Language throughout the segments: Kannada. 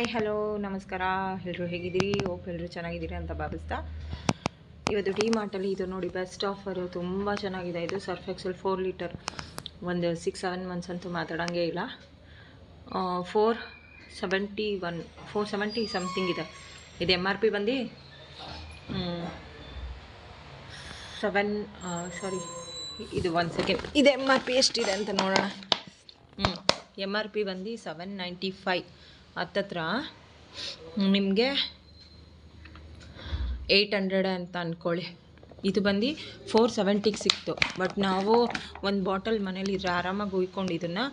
ಹಾಯ್ ಹಲೋ ನಮಸ್ಕಾರ. ಎಲ್ಲರೂ ಹೇಗಿದ್ದೀರಿ? ಹೋಪ್ ಎಲ್ಲರೂ ಚೆನ್ನಾಗಿದ್ದೀರಿ ಅಂತ ಭಾವಿಸ್ತಾ. ಇವತ್ತು ಡಿ ಮಾರ್ಟಲ್ಲಿ ಇದು ನೋಡಿ ಬೆಸ್ಟ್ ಆಫರು ತುಂಬ ಚೆನ್ನಾಗಿದೆ. ಇದು ಸರ್ಫ್ ಎಕ್ಸೆಲ್ ಫೋರ್ ಲೀಟರ್ ಒಂದು ಸಿಕ್ಸ್ ಸೆವೆನ್ ಮಂತ್ಸ್ ಅಂತೂ ಮಾತಾಡೋಂಗೇ ಇಲ್ಲ. Four seventy one four seventy something ಇದೆ. ಇದು ಎಂ ಆರ್ ಪಿ ಬಂದು? ಸೆವೆನ್ ಸಾರಿ ಇದು ಒನ್ ಸೆಕೆಂಡ್ ಇದು ಎಂ ಆರ್ ಪಿ ಎಷ್ಟಿದೆ ಅಂತ ನೋಡೋಣ. ಹ್ಞೂ ಎಂ ಆರ್ ಪಿ ಬಂದು ಸೆವೆನ್ ನೈಂಟಿ ಫೈ ಹತ್ತತ್ರ? ನಿಮಗೆ? ಏಯ್ಟ್ ಹಂಡ್ರೆಡ್ ಅಂತ ಅಂದ್ಕೊಳ್ಳಿ ಇದು ಬಂದು ಫೋರ್ ಸೆವೆಂಟಿಗೆ ಸಿಕ್ತು. ಬಟ್ ನಾವು ಒಂದು ಬಾಟಲ್ ಮನೇಲಿ ಇದ್ರೆ ಆರಾಮಾಗಿ ಉಯ್ಕೊಂಡು ಇದನ್ನು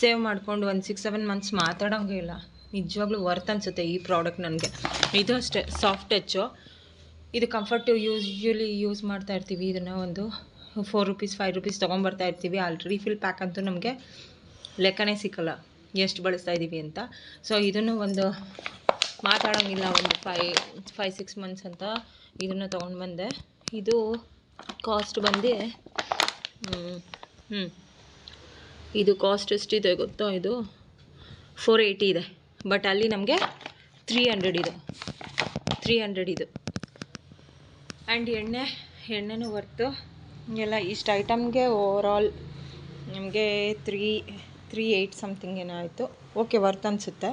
ಸೇವ್ ಮಾಡ್ಕೊಂಡು ಒಂದು ಸಿಕ್ಸ್ ಸೆವೆನ್ ಮಂತ್ಸ್ ಮಾತಾಡೋಂಗೆ ಇಲ್ಲ. ನಿಜವಾಗ್ಲೂ ವರ್ತ್ ಅನಿಸುತ್ತೆ ಈ ಪ್ರಾಡಕ್ಟ್ ನನಗೆ. ಇದು ಅಷ್ಟೇ ಸಾಫ್ಟ್ ಟಚ್ಚು ಇದು ಕಂಫರ್ಟು ಯೂಸ್ಯುಲಿ ಯೂಸ್ ಮಾಡ್ತಾ ಇರ್ತೀವಿ ಇದನ್ನು ಒಂದು ಫೋರ್ ರುಪೀಸ್ ಫೈವ್ ರುಪೀಸ್ ತೊಗೊಂಬರ್ತಾ ಇರ್ತೀವಿ. ಅಲ್ಲಿ ರೀಫಿಲ್ ಪ್ಯಾಕ್ ಅಂತೂ ನಮಗೆ ಲೆಕ್ಕನೇ ಸಿಕ್ಕಲ್ಲ. ಎಷ್ಟು ಬಳಸ್ತಾ ಇದ್ದೀವಿ ಅಂತ. ಸೊ ಇದನ್ನು ಒಂದು ಮಾತಾಡೋಂಗಿಲ್ಲ, ಒಂದು ಫೈ ಫೈ ಸಿಕ್ಸ್ ಮಂತ್ಸ್ ಅಂತ ಇದನ್ನು ತೊಗೊಂಡು ಬಂದೆ. ಇದು ಕಾಸ್ಟ್ ಬಂದು ಹ್ಞೂ ಇದು ಕಾಸ್ಟ್ ಎಷ್ಟಿದೆ ಗೊತ್ತೋ ಇದು? ಫೋರ್ ಏಯ್ಟಿ ಇದೆ. ಬಟ್ ಅಲ್ಲಿ ನಮಗೆ ತ್ರೀ ಹಂಡ್ರೆಡ್ ಇದೆ. ತ್ರೀ ಹಂಡ್ರೆಡ್ ಇದು. ಆ್ಯಂಡ್ ಎಣ್ಣೆ, ಎಣ್ಣೆನೂ ವರ್ತು ಎಲ್ಲ ಇಷ್ಟು ಐಟಮ್ಗೆ ಓವರ್ ಆಲ್ ನಮಗೆ ತ್ರೀ ತ್ರೀ ಏಯ್ಟ್ ಸಮಥಿಂಗ್ ಏನೋ ಆಯಿತು. ಓಕೆ ವರ್ತ್ ಅನಿಸುತ್ತೆ.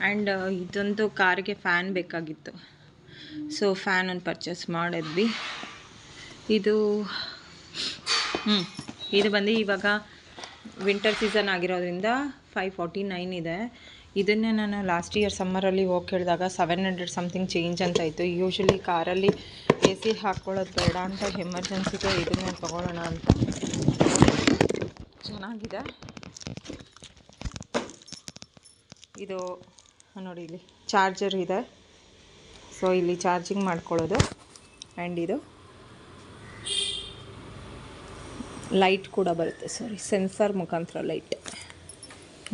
ಆ್ಯಂಡ್ ಇದೊಂದು ಕಾರ್ಗೆ ಫ್ಯಾನ್ ಬೇಕಾಗಿತ್ತು. ಸೊ ಫ್ಯಾನ್ ಒಂದು ಪರ್ಚೇಸ್ ಮಾಡಿದ್ವಿ. ಇದು ಹ್ಞೂ ಇದು ಬಂದು ಇವಾಗ ವಿಂಟರ್ ಸೀಸನ್ ಆಗಿರೋದ್ರಿಂದ ಫೈವ್ ಫಾರ್ಟಿ ನೈನ್ ಇದೆ. ಇದನ್ನೇ ನಾನು ಲಾಸ್ಟ್ ಇಯರ್ ಸಮ್ಮರಲ್ಲಿ ಹೋಗಿ ಕೇಳಿದಾಗ ಸೆವೆನ್ ಹಂಡ್ರೆಡ್ ಸಮಥಿಂಗ್ ಚೇಂಜ್ ಅಂತ ಇತ್ತು. ಯೂಶ್ವಲಿ ಕಾರಲ್ಲಿ ಎ ಸಿ ಹಾಕ್ಕೊಳ್ಳೋದು ಬೇಡ ಅಂತ ಎಮರ್ಜೆನ್ಸಿಗೆ ಇದನ್ನೇ ತೊಗೊಳ್ಳೋಣ ಅಂತ. ಚೆನ್ನಾಗಿದೆ. ಇದು ನೋಡಿ ಇಲ್ಲಿ ಚಾರ್ಜರ್ ಇದೆ. ಸೊ ಇಲ್ಲಿ ಚಾರ್ಜಿಂಗ್ ಮಾಡ್ಕೊಳ್ಳೋದು. ಆ್ಯಂಡ್ ಇದು ಲೈಟ್ ಕೂಡ ಬರುತ್ತೆ. ಸಾರಿ ಸೆನ್ಸರ್ ಮುಖಾಂತರ ಲೈಟ್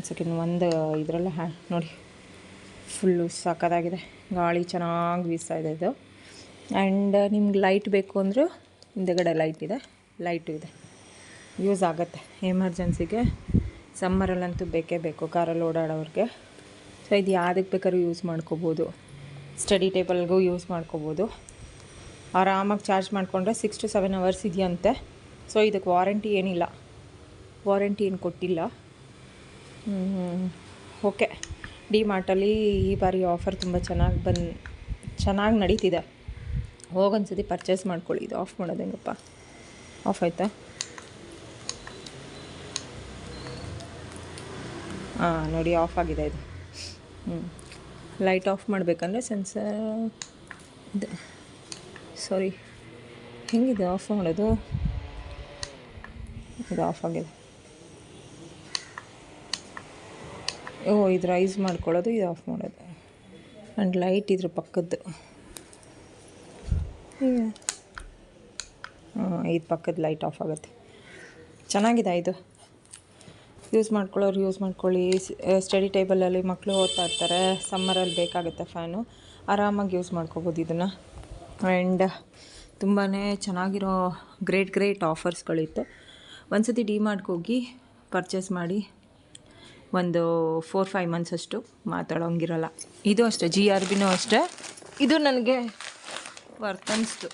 ಸೆಕೆಂಡ್ ಒಂದು ಇದರಲ್ಲ ಹ್ಯಾ ನೋಡಿ. ಫುಲ್ಲು ಸಾಕದಾಗಿದೆ. ಗಾಳಿ ಚೆನ್ನಾಗಿ ಬೀಸ್ತಾ ಇದೆ ಇದು. ಆ್ಯಂಡ್ ನಿಮ್ಗೆ ಲೈಟ್ ಬೇಕು ಅಂದರೂ ಹಿಂದೆಗಡೆ ಲೈಟ್ ಇದೆ. ಲೈಟು ಇದೆ. ಯೂಸ್ ಆಗುತ್ತೆ. ಎಮರ್ಜೆನ್ಸಿಗೆ ಸಮ್ಮರಲ್ಲಂತೂ ಬೇಕೇ ಬೇಕು. ಕಾರಲ್ಲಿ ಓಡಾಡೋರಿಗೆ. ಸೊ ಇದು ಯಾವುದಕ್ಕೆ ಬೇಕಾದ್ರೂ ಯೂಸ್ ಮಾಡ್ಕೋಬೋದು. ಸ್ಟಡಿ ಟೇಬಲ್ಗೂ ಯೂಸ್ ಮಾಡ್ಕೋಬೋದು. ಆರಾಮಾಗಿ ಚಾರ್ಜ್ ಮಾಡಿಕೊಂಡ್ರೆ ಸಿಕ್ಸ್ ಟು ಸೆವೆನ್ ಅವರ್ಸ್ ಇದೆಯಂತೆ. ಸೊ ಇದಕ್ಕೆ ವಾರಂಟಿ ಏನಿಲ್ಲ. ವಾರಂಟಿ ಏನು ಕೊಟ್ಟಿಲ್ಲ. ಓಕೆ ಡಿ ಮಾರ್ಟಲ್ಲಿ ಈ ಬಾರಿ ಆಫರ್ ತುಂಬ ಚೆನ್ನಾಗಿ ಬಂದು, ಚೆನ್ನಾಗಿ ನಡೀತಿದೆ. ಹೋಗೊಂದ್ಸತಿ ಪರ್ಚೇಸ್ ಮಾಡ್ಕೊಳ್ಳಿ. ಇದು ಆಫ್ ಮಾಡೋದು ಹೆಂಗಪ್ಪ ಆಫ್ ಆಯಿತಾ? ಹಾಂ ನೋಡಿ ಆಫ್ ಆಗಿದೆ ಇದು. ಹ್ಞೂ ಲೈಟ್ ಆಫ್ ಮಾಡಬೇಕಂದ್ರೆ ಸೆನ್ಸರ್ ಸಾರಿ ಹೆಂಗಿದೆ ಆಫ್ ಮಾಡೋದು? ಇದು ಆಫ್ ಆಗಿದೆ ಓ ಇದು ರೈಸ್ ಮಾಡ್ಕೊಳ್ಳೋದು, ಇದು ಆಫ್ ಮಾಡೋದು. ಆ್ಯಂಡ್ ಲೈಟ್ ಇದ್ರ ಪಕ್ಕದ್ದು. ಇದು ಪಕ್ಕದ ಲೈಟ್ ಆಫ್ ಆಗುತ್ತೆ. ಚೆನ್ನಾಗಿದೆ ಇದು ಯೂಸ್ ಮಾಡ್ಕೊಳ್ಳೋರು ಯೂಸ್ ಮಾಡ್ಕೊಳ್ಳಿ. ಸ್ಟಡಿ ಟೇಬಲಲ್ಲಿ ಮಕ್ಕಳು ಓದ್ತಾ ಇರ್ತಾರೆ. ಸಮ್ಮರಲ್ಲಿ ಬೇಕಾಗುತ್ತೆ ಫ್ಯಾನು ಆರಾಮಾಗಿ ಯೂಸ್ ಮಾಡ್ಕೋಬೋದು ಇದನ್ನು. ಆ್ಯಂಡ್ ತುಂಬಾ ಚೆನ್ನಾಗಿರೋ ಗ್ರೇಟ್ ಗ್ರೇಟ್ ಆಫರ್ಸ್ಗಳಿತ್ತು ಒಂದು ಸತಿ ಡಿ ಹೋಗಿ ಪರ್ಚೇಸ್ ಮಾಡಿ ಒಂದು ಫೋರ್ ಫೈವ್ ಮಂತ್ಸ್ ಅಷ್ಟು ಮಾತಾಡೋಂಗಿರಲ್ಲ. ಇದು ಅಷ್ಟೇ ಜಿ ಆರ್ ಬಿನೂ ಅಷ್ಟೇ. ಇದು ನನಗೆ ವರ್ತ್ ಅನ್ನಿಸ್ತು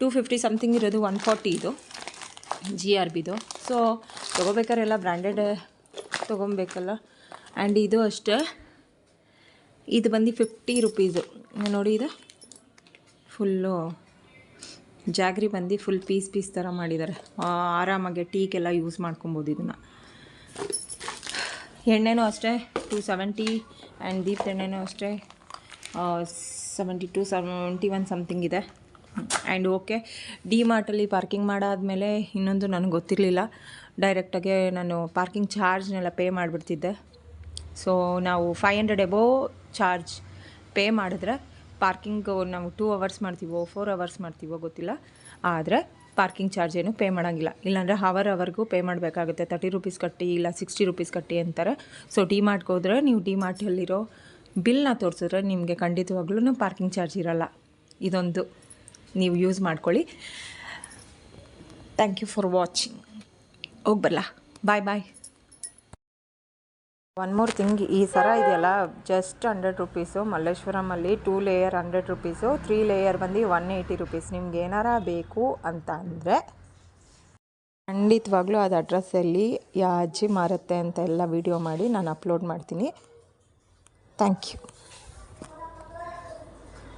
ಟೂ ಫಿಫ್ಟಿ ಸಮಥಿಂಗ್ ಇರೋದು ಒನ್ ಫಾರ್ಟಿ ಇದು ಜಿ ಆರ್ ಬಿದು ಸೊ ತೊಗೋಬೇಕಾದ್ರೆ ಎಲ್ಲ ಬ್ರ್ಯಾಂಡೆಡ್ ತೊಗೊಬೇಕಲ್ಲ. ಆ್ಯಂಡ್ ಇದು ಅಷ್ಟೇ. ಇದು ಬಂದು ಫಿಫ್ಟಿ ರುಪೀಸು ನೋಡಿ ಇದು. ಫುಲ್ಲು ಜಾಗ್ರಿ ಬಂದು ಫುಲ್ ಪೀಸ್ ಪೀಸ್ ಥರ ಮಾಡಿದ್ದಾರೆ. ಆರಾಮಾಗಿ ಟೀಕೆಲ್ಲ ಯೂಸ್ ಮಾಡ್ಕೊಬೋದು ಇದನ್ನು. ಎಣ್ಣೆನೂ ಅಷ್ಟೇ ಟು ಸೆವೆಂಟಿ ಆ್ಯಂಡ್ ದೀಪ್ ಎಣ್ಣೆನೂ ಅಷ್ಟೇ. Seventy two seventy one something ಇದೆ. ಆ್ಯಂಡ್ ಓಕೆ ಡಿ ಮಾರ್ಟಲ್ಲಿ ಪಾರ್ಕಿಂಗ್ ಮಾಡಾದಮೇಲೆ ಇನ್ನೊಂದು ನನಗೆ ಗೊತ್ತಿರಲಿಲ್ಲ. ಡೈರೆಕ್ಟಾಗೆ ನಾನು ಪಾರ್ಕಿಂಗ್ ಚಾರ್ಜ್ನೆಲ್ಲ ಪೇ ಮಾಡಿಬಿಡ್ತಿದ್ದೆ. ಸೊ ನಾವು five hundred above charge pay ಮಾಡಿದ್ರೆ ಪಾರ್ಕಿಂಗ್ ನಾವು ಟೂ ಅವರ್ಸ್ ಮಾಡ್ತೀವೋ ಫೋರ್ ಅವರ್ಸ್ ಮಾಡ್ತೀವೋ ಗೊತ್ತಿಲ್ಲ. ಆದರೆ ಪಾರ್ಕಿಂಗ್ ಚಾರ್ಜ್ ಏನು ಪೇ ಮಾಡೋಂಗಿಲ್ಲ. ಇಲ್ಲಾಂದರೆ ಹವರ್ ಅವರ್ಗೂ ಪೇ ಮಾಡಬೇಕಾಗುತ್ತೆ. ತರ್ಟಿ ರುಪೀಸ್ ಕಟ್ಟಿ ಇಲ್ಲ ಸಿಕ್ಸ್ಟಿ ರುಪೀಸ್ ಕಟ್ಟಿ ಅಂತಾರೆ. ಸೊ ಡಿ ಮಾರ್ಟ್ಗೆ ಹೋದ್ರೆ ನೀವು ಡಿ ಮಾರ್ಟಲ್ಲಿರೋ ಬಿಲ್ನ ತೋರಿಸಿದ್ರೆ ನಿಮಗೆ ಖಂಡಿತವಾಗ್ಲೂ ಪಾರ್ಕಿಂಗ್ ಚಾರ್ಜ್ ಇರೋಲ್ಲ. ಇದೊಂದು. ನೀವು ಯೂಸ್ ಮಾಡ್ಕೊಳ್ಳಿ. ಥ್ಯಾಂಕ್ ಯು ಫಾರ್ ವಾಚಿಂಗ್ ಹೋಗಿ ಬರಲ bye bye one more thing ಈ ಸರ ಇದೆಯಲ್ಲ just hundred rupees ಮಲ್ಲೇಶ್ವರಮಲ್ಲಿ two layer hundred rupees three layer ಬಂದು ಒನ್ ಏಯ್ಟಿ ರುಪೀಸ್ ನಿಮ್ಗೆ ಏನಾರ ಬೇಕು ಅಂತ ಅಂದರೆ, ಖಂಡಿತವಾಗ್ಲೂ ಅದು ಅಡ್ರೆಸ್ಸಲ್ಲಿ ಯಾ ಅಜ್ಜಿ ಮಾರುತ್ತೆ ಅಂತ ಎಲ್ಲ ವೀಡಿಯೋ ಮಾಡಿ ನಾನು ಅಪ್ಲೋಡ್ ಮಾಡ್ತೀನಿ. Thank you